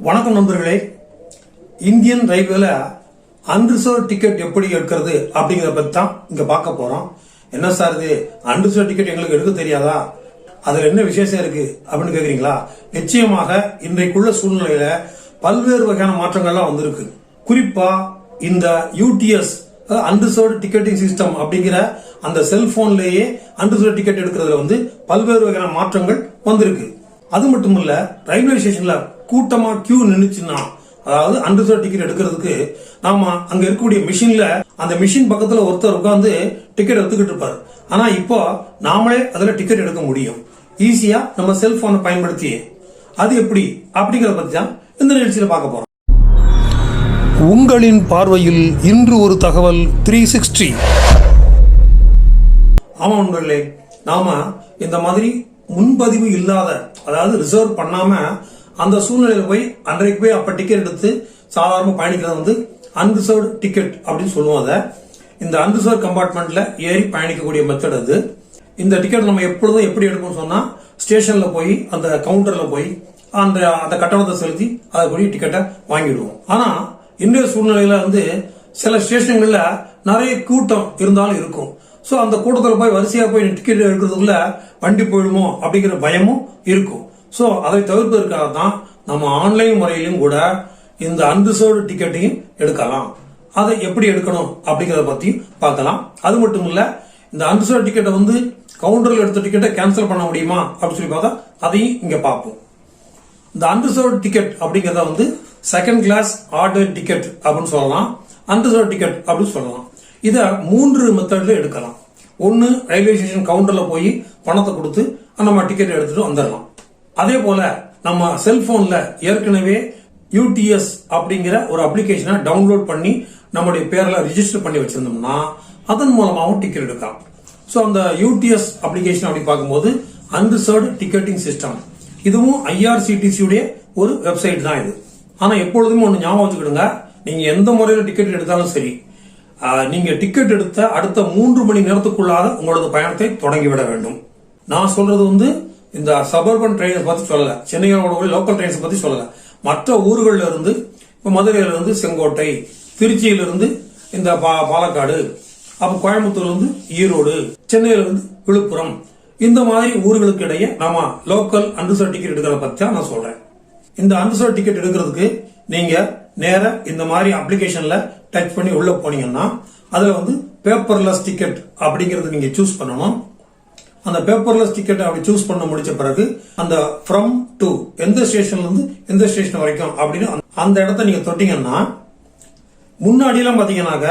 வணக்கம் நண்பர்களே. இந்தியன் ரயில்வேல அன்ரிசர்வ் டிக்கெட் எப்படி எடுக்கிறது அப்படிங்கிறத பற்றி தான் இங்கே பார்க்க போகிறோம் என்ன சார் இது? அன்ரிசர்வ் டிக்கெட் எங்களுக்கு எடுக்க தெரியாதா? அதில் என்ன விசேஷம் இருக்குது அப்படின்னு கேட்குறீங்களா நிச்சயமாக இன்றைக்குள்ள சூழ்நிலையில் பல்வேறு வகையான மாற்றங்கள்லாம் வந்திருக்கு. குறிப்பாக இந்த யூடிஎஸ் அன்ரிசர்வ்டு டிக்கெட்டிங் சிஸ்டம் அப்படிங்கிற அந்த செல்ஃபோன்லேயே அன்ரிசர்வ் டிக்கெட் எடுக்கிறதுல வந்து பல்வேறு வகையான மாற்றங்கள் வந்திருக்கு. அது மட்டும் இல்ல ரயில்வே ஸ்டேஷன்ல கூட்டமா கியூ நின்னுச்சுன்னா அதாவது அன்ரிசர்வ் டிக்கெட் எடுக்கிறதுக்கு நாம அங்க இருக்கக்கூடிய மிஷின்ல அந்த மிஷின் பக்கத்துல ஒருத்தர் உட்கார்ந்து டிக்கெட் எடுத்துக்கிட்டு இருப்பாரு. ஆனா இப்போ நாமளே அதுல டிக்கெட் எடுக்க முடியும். ஈஸியா நம்ம செல்போனை பயன்படுத்தி அது எப்படி அப்படிங்கறத பத்தி தான் இந்த நிகழ்ச்சியில பார்க்க போறோம். உங்களின் பார்வையில் இன்று ஒரு தகவல் த்ரீ சிக்ஸ்டி ஆமா நண்பர்களே நாம இந்த மாதிரி முன்பதிவு இல்லாத அதாவது ரிசர்வ் பண்ணாம அந்த சூழ்நிலையில் போய் அன்றைக்கு போய் அப்ப டிக்கெட் எடுத்து சாதாரண பயணிக்கிறது வந்து அன்ரிசர்வ்டு டிக்கெட் அப்படின்னு சொல்லுவோம் அதை. இந்த அன்ரிசர்வ் கம்பார்ட்மெண்ட்ல ஏறி பயணிக்கக்கூடிய மெத்தட் அது. இந்த டிக்கெட் நம்ம எப்பொழுதும் எப்படி எடுக்கணும்னு சொன்னா ஸ்டேஷன்ல போய் அந்த கவுண்டர்ல போய் அந்த அந்த கட்டணத்தை செலுத்தி அதை கூடிய டிக்கெட்டை வாங்கிடுவோம். ஆனா இன்றைய சூழ்நிலையில வந்து சில ஸ்டேஷன்கள்ல நிறைய கூட்டம் இருந்தாலும் இருக்கும். ஸோ அந்த கூட்டத்தில் போய் வரிசையாக போய் டிக்கெட் எடுக்கிறதுக்குள்ள வண்டி போயிடுமோ அப்படிங்கிற பயமும் இருக்கும். ஸோ அதை தவிர்ப்பதற்காக தான் நம்ம ஆன்லைன் முறையிலும் கூட இந்த அன்ரிசர்வ்டு டிக்கெட்டையும் எடுக்கலாம். அதை எப்படி எடுக்கணும் அப்படிங்கிறத பற்றியும் பார்க்கலாம். அது மட்டும் இல்லை இந்த அன்ரிசர்வ் டிக்கெட்டை வந்து கவுண்டரில் எடுத்த டிக்கெட்டை கேன்சல் பண்ண முடியுமா அப்படின்னு சொல்லி பார்த்தா அதையும் இங்கே பார்ப்போம். இந்த அன்ரிசர்வ் டிக்கெட் அப்படிங்கிறத வந்து செகண்ட் கிளாஸ் ஆர்டர் டிக்கெட் அப்படின்னு சொல்லலாம். அன்ரிசர்வ் டிக்கெட் அப்படின்னு சொல்லலாம். இதை மூன்று மெத்தடில் எடுக்கலாம். ஒன்று ரயில்வே ஸ்டேஷன் கவுண்டரில் போய் பணத்தை கொடுத்து நம்ம டிக்கெட் எடுத்துகிட்டு வந்துடலாம். அதே போல நம்ம செல்போன்ல ஏற்கனவே யூடிஎஸ் அப்படிங்கிற ஒரு அப்ளிகேஷனை டவுன்லோட் பண்ணி நம்முடைய பேர்ல ரிஜிஸ்டர் பண்ணி வச்சிருந்தோம்னா அதன் மூலமாகவும் டிக்கெட் எடுக்கலாம். ஸோ அந்த யூடிஎஸ் அப்ளிகேஷன் அப்படி பார்க்கும்போது அன்ரிசர்வ்டு டிக்கெட்டிங் சிஸ்டம் இதுவும் ஐஆர்சிடிசியுடைய ஒரு வெப்சைட் தான் இது. ஆனா எப்பொழுதுமே ஒன்று ஞாபகம் வச்சுக்கிடுங்க. நீங்க எந்த முறையில் டிக்கெட் எடுத்தாலும் சரி நீங்க டிக்கெட் எடுத்த அடுத்த மூன்று மணி நேரத்துக்குள்ளாக உங்களது பயணத்தை தொடங்கிவிட வேண்டும். நான் சொல்றது வந்து இந்த சபர்பன் ட்ரெயின்ஸ் பத்தி சொல்லல. சென்னையோட லோக்கல் ட்ரெயின்ஸ் பத்தி சொல்லல. மற்ற ஊர்கள்ல இருந்து இப்ப மதுரையிலிருந்து செங்கோட்டை திருச்சியிலிருந்து இந்த பா- பாலக்காடு அப்ப கோயம்புத்தூர்லேருந்து ஈரோடு சென்னையிலிருந்து விழுப்புரம். இந்த மாதிரி ஊர்களுக்கு இடையே நாம லோக்கல் அன்ரிசர்வ் டிக்கெட் எடுக்கிறத பத்தி தான் நான் சொல்றேன். இந்த அன்ரிசர்வ் டிக்கெட் எடுக்கிறதுக்கு நீங்க நேர இந்த மாதிரி அப்ளிகேஷன்ல டச் பண்ணி உள்ள போனீங்கன்னா அதுல வந்து பேப்பர்லெஸ் டிக்கெட் அப்படிங்கறது நீங்க சூஸ் பண்ணணும். அந்த பேப்பர்லெஸ் டிக்கெட் அப்படி சூஸ் பண்ண முடிச்ச பிறகு அந்த ஃப்ரம் டு எந்த ஸ்டேஷன்ல இருந்து எந்த ஸ்டேஷன் வரைக்கும் அப்படின்னு அந்த- இடத்த நீங்க தொட்டீங்கன்னா முன்னாடியெல்லாம் பாத்தீங்கன்னாக்க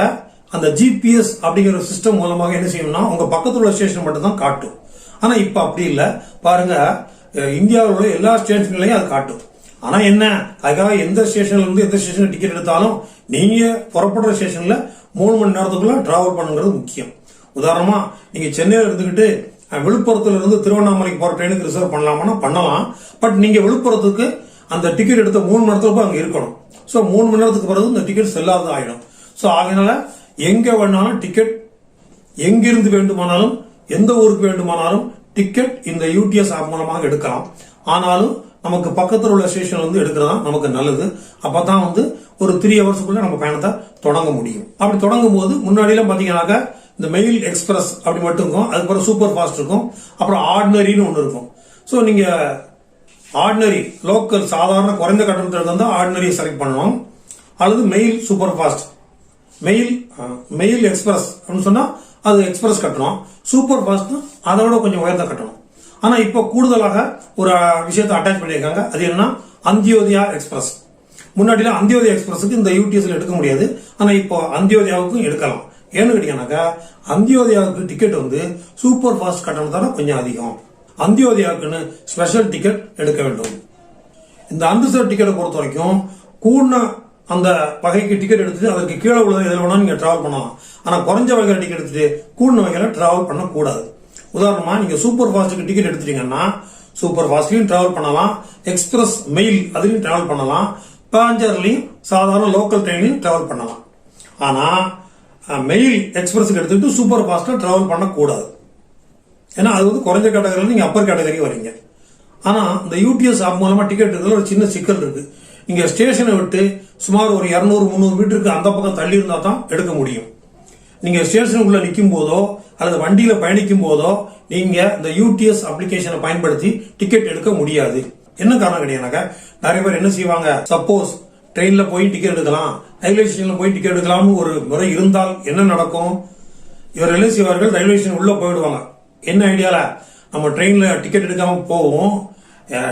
அந்த ஜிபிஎஸ் அப்படிங்கிற சிஸ்டம் மூலமாக என்ன செய்யணும்னா உங்க பக்கத்துல உள்ள ஸ்டேஷன் மட்டும் தான் காட்டும். ஆனா இப்ப அப்படி இல்லை. பாருங்க இந்தியாவில் உள்ள எல்லா ஸ்டேஷன்களையும் அது காட்டும். ஆனா என்ன? அதுக்காக எந்த ஸ்டேஷன்ல இருந்து எந்த ஸ்டேஷன் டிக்கெட் எடுத்தாலும் நீங்க புறப்படுற ஸ்டேஷன்ல மூணு மணி நேரத்துக்குள்ள டிராவல் பண்ணுங்கிறது முக்கியம். உதாரணமா நீங்க சென்னையில இருந்துகிட்டு விழுப்புரத்துலேருந்து விழுப்புரத்துல இருந்து திருவண்ணாமலைக்கு போற ட்ரெயினுக்கு ரிசர்வ் பண்ணலாமா பண்ணலாம். பட் நீங்க விழுப்புரத்துக்கு அந்த டிக்கெட் எடுத்த மூணு மணி நேரத்துக்கு அங்க இருக்கணும். சோ மூணு மணி நேரத்துக்கு பிறகு இந்த டிக்கெட் செல்லாத ஆயிடும். சோ அதனால எங்க வேணாலும் டிக்கெட் எங்கிருந்து வேண்டுமானாலும் எந்த ஊருக்கு வேண்டுமானாலும் டிக்கெட் இந்த யூடிஎஸ் ஆப் மூலமாக எடுக்கலாம். ஆனாலும் நமக்கு பக்கத்தில் உள்ள ஸ்டேஷன்ல வந்து எடுக்கிறதா நமக்கு நல்லது. அப்போ தான் வந்து ஒரு த்ரீ ஹவர்ஸ்க்குள்ள நம்ம பயணத்தை தொடங்க முடியும். அப்படி தொடங்கும் போது முன்னாடியெல்லாம் பார்த்தீங்கன்னாக்கா இந்த மெயில் எக்ஸ்பிரஸ் அப்படி மட்டும் இருக்கும். அதுக்கப்புறம் சூப்பர் ஃபாஸ்ட் இருக்கும். அப்புறம் ஆர்டினரின்னு ஒன்று இருக்கும். ஸோ நீங்க ஆர்டினரி லோக்கல் சாதாரண குறைந்த கட்டணத்தில் இருந்தால் ஆர்டினரியை செலக்ட் பண்ணணும் அல்லது mail super fast. Mail mail express அப்படின்னு சொன்னால் அது எக்ஸ்பிரஸ் கட்டணும் சூப்பர் ஃபாஸ்ட் அதை விட கொஞ்சம் உயர்ந்த கட்டணும் ஆனால் இப்போ கூடுதலாக ஒரு விஷயத்தை அட்டாச் பண்ணியிருக்காங்க. அது என்னன்னா அந்தியோதயா எக்ஸ்பிரஸ். முன்னாடிலாம் அந்தியோதயா எக்ஸ்பிரஸுக்கு இந்த யூடிஎஸ்ல எடுக்க முடியாது. ஆனால் இப்போ அந்தியோதயாவுக்கும் எடுக்கலாம். ஏன்னு கேட்டீங்கன்னாக்கா அந்தியோதயாவுக்கு டிக்கெட் வந்து சூப்பர் ஃபாஸ்ட் கட்டணத்தோட கொஞ்சம் அதிகம். அந்தியோதயாவுக்குன்னு ஸ்பெஷல் டிக்கெட் எடுக்க வேண்டும். இந்த அன்ரிசர்வ் டிக்கெட்டை பொறுத்த வரைக்கும் கூடின அந்த வகைக்கு டிக்கெட் எடுத்துட்டு அதற்கு கீழே உள்ள எதில் வேணா நீங்கள் ட்ராவல் பண்ணலாம். ஆனால் குறைஞ்ச வகையில் டிக்கெட் எடுத்துட்டு கூடின வகையில் ட்ராவல் பண்ணக்கூடாது. உதாரணமாக நீங்கள் சூப்பர் ஃபாஸ்ட்டுக்கு டிக்கெட் எடுத்துட்டீங்கன்னா சூப்பர் ஃபாஸ்ட்லையும் ட்ராவல் பண்ணலாம். எக்ஸ்பிரஸ் மெயில் அதுலேயும் ட்ராவல் பண்ணலாம். பேஞ்சர்லையும் சாதாரண லோக்கல் ட்ரெயின்லையும் ட்ராவல் பண்ணலாம். ஆனால் மெயில் எக்ஸ்பிரஸ்க்கு எடுத்துட்டு சூப்பர் ஃபாஸ்ட்ல ட்ராவல் பண்ணக்கூடாது. ஏன்னா அது வந்து குறைஞ்ச கேட்டகரியில் நீங்கள் அப்பர் கேட்டகரி வரீங்க. ஆனால் இந்த யூடிஎஸ் ஆப் மூலமாக டிக்கெட் எடுக்கிறதுல ஒரு சின்ன சிக்கல் இருக்குது நீங்கள் ஸ்டேஷனை விட்டு சுமார் ஒரு 200 முந்நூறு மீட்டருக்கு அந்த பக்கம் தள்ளி இருந்தால் தான் எடுக்க முடியும். நீங்கள் ஸ்டேஷனுக்குள்ளே நிற்கும் போதோ அல்லது வண்டியில் பயணிக்கும் போதோ நீங்கள் இந்த யூடிஎஸ் அப்ளிகேஷனை பயன்படுத்தி டிக்கெட் எடுக்க முடியாது. என்ன காரணம் கிடையாதுனாக்கா நிறைய பேர் என்ன செய்வாங்க? சப்போஸ் ட்ரெயினில் போய் டிக்கெட் எடுக்கலாம். ரயில்வே ஸ்டேஷனில் போய் டிக்கெட் எடுக்கலாம்னு ஒரு முறை இருந்தால் என்ன நடக்கும்? இவர் என்ன செய்வார்கள்? ரயில்வே ஸ்டேஷன் உள்ளே போயிடுவாங்க. என்ன ஐடியாவில் நம்ம ட்ரெயினில் டிக்கெட் எடுக்காமல் போவோம்.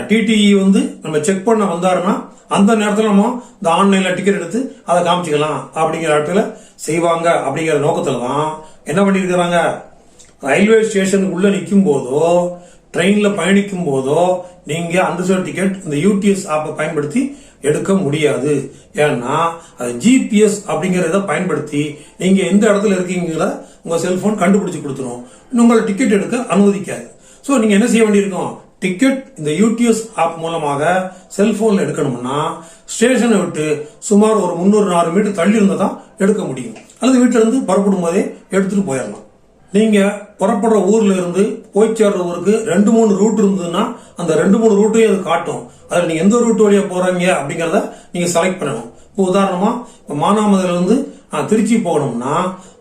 டிடிஇ வந்து நம்ம செக் பண்ண வந்தாருன்னா அந்த நேரத்தில் நம்ம இந்த ஆன்லைனில் டிக்கெட் எடுத்து அதை காமிச்சிக்கலாம். அப்படிங்கிற இடத்துல செய்வாங்க. அப்படிங்கிற நோக்கத்தில் தான் என்ன பண்ணியிருக்கிறாங்க? ரயில்வே ஸ்டேஷனுக்கு உள்ளே நிற்கும் போதோ ட்ரெயினில் பயணிக்கும் போதோ அந்த சேர்ந்து டிக்கெட் இந்த யூடிஎஸ் ஆப்பை பயன்படுத்தி எடுக்க முடியாது. ஏன்னா அது ஜிபிஎஸ் அப்படிங்கறத பயன்படுத்தி நீங்க எந்த இடத்துல இருக்கீங்கள உங்க செல்போன் கண்டுபிடிச்சு கொடுத்துரும். உங்களை டிக்கெட் எடுக்க அனுமதிக்காது. ஸோ நீங்க என்ன செய்ய வேண்டியிருக்கும்? டிக்கெட் இந்த யூடிஎஸ் ஆப் மூலமாக செல்போன்ல எடுக்கணும்னா ஸ்டேஷனை விட்டு சுமார் ஒரு முந்நூறு நாலு மீட்டர் தள்ளி இருந்தால் தான் எடுக்க முடியும். அல்லது வீட்டிலேருந்து புறப்படும் போதே எடுத்துட்டு போயிடலாம். நீங்க புறப்படுற ஊர்ல இருந்து போய் சேர்ற ஊருக்கு ரெண்டு மூணு ரூட் இருந்ததுன்னா அந்த ரெண்டு மூணு ரூட்டையும் அது காட்டும். அதில் நீங்கள் எந்த ரூட் வழியாக போகிறீங்க அப்படிங்கிறத நீங்கள் செலக்ட் பண்ணணும். இப்போ உதாரணமாக இப்போ மானாமதுலேருந்து நான் திருச்சி போகணும்னா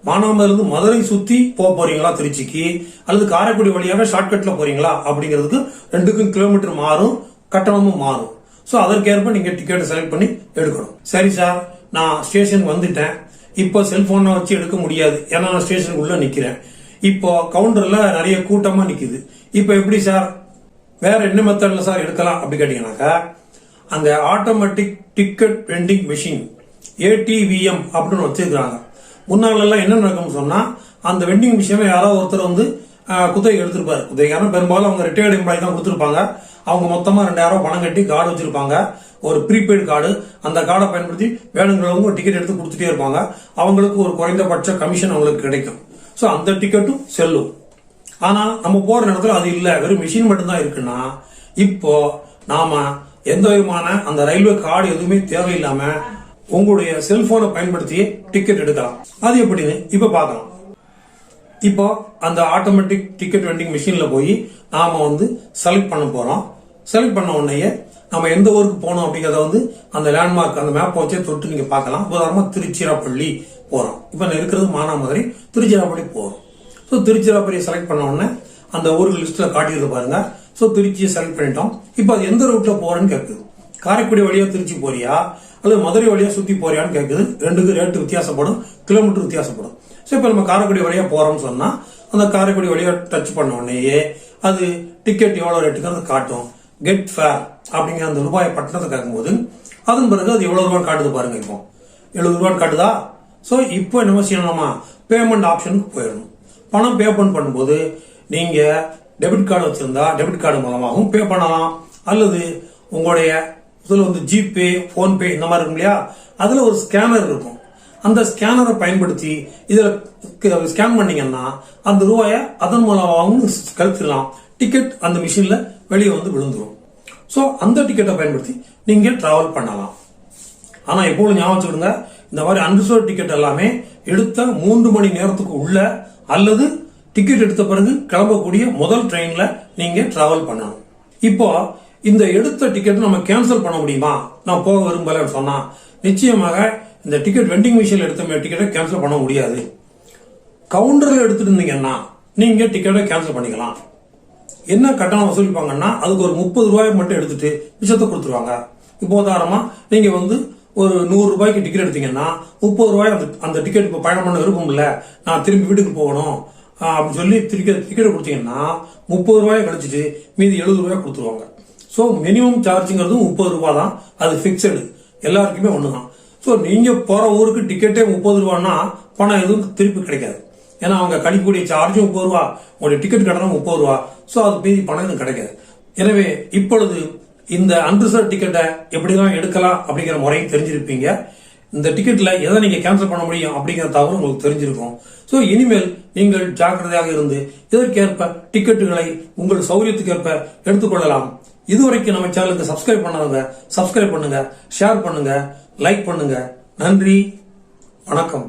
மானாமதுலேருந்து மதுரை சுற்றி போக போகிறீங்களா திருச்சிக்கு? அல்லது காரைக்குடி வழியாக ஷார்ட்கட்டில் போகிறீங்களா அப்படிங்கிறதுக்கு ரெண்டுக்கும் கிலோமீட்டர் மாறும் கட்டணமும் மாறும். ஸோ அதற்கேற்ப நீங்கள் டிக்கெட்டை செலக்ட் பண்ணி எடுக்கணும். சரி சார் நான் ஸ்டேஷன் வந்துட்டேன். இப்போ செல்ஃபோனை வச்சு எடுக்க முடியாது. ஏன்னா நான் ஸ்டேஷனுக்கு உள்ளே நிற்கிறேன் இப்போ கவுண்டரில் நிறைய கூட்டமாக நிற்கிது இப்போ எப்படி சார் வேற என்ன மெத்தட்ல சார் எடுக்கலாம் அப்படி கேட்டீங்கன்னாக்கா அந்த automatic ticket vending machine ATVM அப்படின்னு வச்சிருக்கிறாங்க. முன்னால எல்லாம் என்ன நடக்கும்னு சொன்னா அந்த வெண்டிங் மிஷினை யாராவது ஒருத்தர் வந்து குத்தகை எடுத்திருப்பாரு. குத்தகைக்காரன் பெரும்பாலும் அவங்க ரிட்டையர்டு எம்ப்ளாயி தான் கொடுத்துருப்பாங்க. அவங்க மொத்தமா ரெண்டாயிரம் பணம் கட்டி கார்டு வச்சிருப்பாங்க. ஒரு ப்ரீபெய்டு கார்டு அந்த கார்டை பயன்படுத்தி வேணுங்கிறவங்க டிக்கெட் எடுத்து கொடுத்துட்டே இருப்பாங்க. அவங்களுக்கு ஒரு குறைந்தபட்ச கமிஷன் அவங்களுக்கு கிடைக்கும். ஸோ அந்த டிக்கெட்டும் செல்லும். ஆனா நம்ம போற இடத்துல அது இல்ல. வெறும் மிஷின் மட்டும்தான் இருக்குன்னா இப்போ நாம எந்த விதமான அந்த ரயில்வே கார்டு எதுவுமே தேவையில்லாம உங்களுடைய செல்போனை பயன்படுத்தி டிக்கெட் எடுக்கலாம். அது எப்படின்னு இப்ப பார்க்கலாம். இப்போ அந்த ஆட்டோமேட்டிக் டிக்கெட் வெண்டிங் மிஷின்ல போய் நாம வந்து செலக்ட் பண்ண போறோம். செலக்ட் பண்ண உடனேயே நம்ம எந்த ஊருக்கு போகணும் அப்படிங்கறத வந்து அந்த லேண்ட்மார்க் அந்த மேப் வச்சே தொட்டு நீங்க பார்க்கலாம். உதாரணமா திருச்சிராப்பள்ளி போறோம். இப்போ நான் இருக்கிறது மானாமதுரை திருச்சிராப்பள்ளி போறோம். ஸோ திருச்சிராப்பள்ளியை செலக்ட் பண்ண உடனே அந்த ஊர்கள் லிஸ்ட்ல காட்டியது பாருங்க. ஸோ திருச்சியை செலக்ட் பண்ணிட்டோம். இப்போ அது எந்த ரூட்ல போறேன்னு கேட்குது காரைக்குடி வழியா திருச்சி போறியா? அல்லது மதுரை வழியா சுத்தி போறியான்னு கேட்குது ரெண்டுக்கு ரேட்டு வித்தியாசப்படும். கிலோமீட்டர் வித்தியாசப்படும். ஸோ இப்போ நம்ம காரைக்குடி வழியா போறோம்னு சொன்னா அந்த காரைக்குடி வழியா டச் பண்ண உடனேயே அது டிக்கெட் எவ்வளோ ரேட்டுக்கு அது காட்டும். கெட் ஃபேர் அப்படிங்கிற அந்த ரூபாய் பட்டணத்தை கேட்கும்போது அதன் பிறகு அது எவ்வளவு ரூபான்னு காட்டுது பாருங்க இப்போ. எழுபது ரூபான்னு காட்டுதா? ஸோ இப்போ என்ன செய்யணுமா பேமெண்ட் ஆப்ஷனுக்கு போயிடணும். பணம் பேமெண்ட் பண்ணும்போது நீங்க டெபிட் கார்டு வச்சிருந்தா டெபிட் கார்டு மூலமாகவும் பே பண்ணலாம். அல்லது உங்களுடைய இதில் வந்து ஜிபே ஃபோன்பே இந்த மாதிரி இருக்கும் இல்லையா? அதில் ஒரு ஸ்கேனர் இருக்கும். அந்த ஸ்கேனரை பயன்படுத்தி இதில் ஸ்கேன் பண்ணீங்கன்னா அந்த ரூபாயை அதன் மூலமாகவும் கழிச்சிடலாம். டிக்கெட் அந்த மிஷினில் வெளியே வந்து விழுந்துடும் ஸோ அந்த டிக்கெட்டை பயன்படுத்தி நீங்கள் ட்ராவல் பண்ணலாம். ஆனால் எப்பொழுது ஞாபகம் வச்சுக்கிடுங்க. இந்த மாதிரி அன்ரிசர்வ் டிக்கெட் எல்லாமே எடுத்த மூன்று மணி நேரத்துக்கு உள்ள அல்லது டிக்கெட் எடுத்த பிறகு கிளம்பக்கூடிய முதல் ட்ரெயின்ல நீங்க டிராவல் பண்ணணும். இப்போ இந்த எடுத்த டிக்கெட் நம்ம கேன்சல் பண்ண முடியுமா? நான் போக விரும்பலன்னு சொன்னா நிச்சயமாக இந்த டிக்கெட் வெண்டிங் மிஷின் எடுத்த டிக்கெட்டை கேன்சல் பண்ண முடியாது. கவுண்டர்ல எடுத்துட்டு இருந்தீங்கன்னா நீங்க டிக்கெட்டை கேன்சல் பண்ணிக்கலாம். என்ன கட்டணம் வசூலிப்பாங்கன்னா அதுக்கு ஒரு முப்பது ரூபாய் மட்டும் எடுத்துட்டு மிச்சத்தை கொடுத்துருவாங்க. இப்போ உதாரணமா நீங்க வந்து ஒரு நூறு ரூபாய்க்கு டிக்கெட் எடுத்தீங்கன்னா முப்பது ரூபாய் அந்த அந்த டிக்கெட் இப்போ பயணம் பண்ண விருப்பம் இல்லை நான் திரும்பி வீட்டுக்கு போகணும். அப்படின்னு சொல்லி டிக்கெட் டிக்கெட் கொடுத்தீங்கன்னா முப்பது ரூபாய் கழிச்சிட்டு மீதி எழுபது ரூபாய் கொடுத்துருவாங்க. ஸோ மினிமம் சார்ஜுங்கிறது முப்பது ரூபா தான். அது ஃபிக்ஸடு எல்லாருக்குமே தான் ஸோ நீங்கள் போகிற ஊருக்கு டிக்கெட்டே முப்பது ரூபான்னா பணம் எதுவும் திருப்பி கிடைக்காது. ஏன்னா அவங்க கழிக்கக்கூடிய சார்ஜும் முப்பது ரூபா. உங்களுடைய டிக்கெட் கட்டணம் முப்பது ரூபா. ஸோ அது மீதி பணம் எதுவும் கிடைக்காது. எனவே இப்பொழுது இந்த அன்ரிசர்வ் டிக்கெட்டை எப்படிலாம் எடுக்கலாம் அப்படிங்கிற முறையும் தெரிஞ்சிருப்பீங்க. இந்த டிக்கெட்ல எதை நீங்க கேன்சல் பண்ண முடியும் அப்படிங்கிற தகவல் உங்களுக்கு தெரிஞ்சிருக்கும். ஸோ இனிமேல் நீங்கள் ஜாக்கிரதையாக இருந்து இதற்கேற்ப டிக்கெட்டுகளை உங்கள் சௌரியத்துக்கேற்ப எடுத்துக்கொள்ளலாம். இதுவரைக்கும் நம்ம சேனலுக்கு சப்ஸ்கிரைப் பண்ணாதவங்க சப்ஸ்கிரைப் பண்ணுங்க ஷேர் பண்ணுங்க லைக் பண்ணுங்க. நன்றி வணக்கம்.